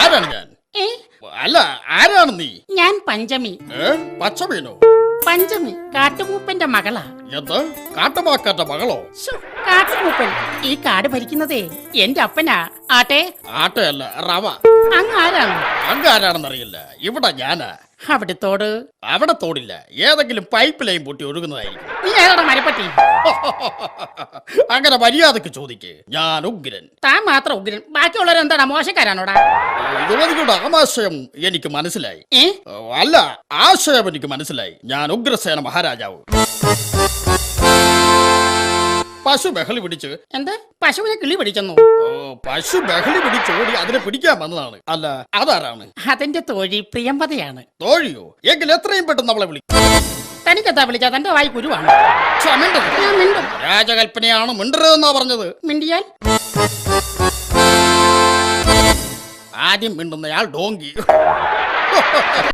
ആരാണ് ഞാൻ? ഏ? അല്ല ആരാണ് നീ? ഞാൻ പഞ്ചമി. ഏ? പച്ചമീനോ? പഞ്ചമി കാട്ടുമൂപ്പന്റെ മകളാ. എന്ത്? കാട്ടുമാക്കാറ്റ മകളോ? ശ്ശോ, കാട്ടുമൂപ്പൻ. ഈ കാട് ഭരിക്കുന്നതേ എന്റെ അപ്പനാ. ആട്ടെ? ആട്ടയല്ല റവ. അങ്ങ് ആരാണ്? അങ്ങ് ആരാണെന്നറിയില്ല. ഇവിടെ ഞാനാ. അവിടുത്തോട് അവിടെ തോടില്ല. ഏതെങ്കിലും പൈപ്പ് ലൈൻ പൊട്ടി ഒഴുകുന്നതായിരിക്കും. നീ ഏതാടാ മരപ്പട്ടി. അങ്ങനെ മര്യാദയ്ക്ക് ചോദിക്ക്. ഞാൻ ഉഗ്രൻ. താൻ മാത്രം ഉഗ്രൻ. ബാക്കിയുള്ളവർ എന്താടാ മോശക്കാരാണോടാ? യുവതികളുടെ ആമാശയം എനിക്ക് മനസ്സിലായി. അല്ല ആശയം എനിക്ക് മനസ്സിലായി. ഞാൻ ഉഗ്രസേന മഹാരാജാവ്. പശു ബഹളി പിടിച്ച്. എന്താ? പശുവിനെ കിളി പിടിച്ചെന്നു? ഓ, പശു ബഹളി പിടിച്ചോടി അതിനെ പിടിക്കാൻ വന്നതാണ്. അല്ല അതാരാണ്? അതിന്റെ തോഴി പ്രിയമ്പതയാണ് തോഴിയോ? എങ്കിൽ എത്രയും പെട്ടെന്ന് അവളെ വിളി. തനിക്കെത്താ വിളിച്ചാ? തന്റെ വായി കുരുവാണ്. രാജകൽപ്പനയാണ് മിണ്ടരുതെന്നാ പറഞ്ഞത്. മിണ്ടിയാൽ? ആദ്യം മിണ്ടുന്നയാൾ ഡോങ്കി.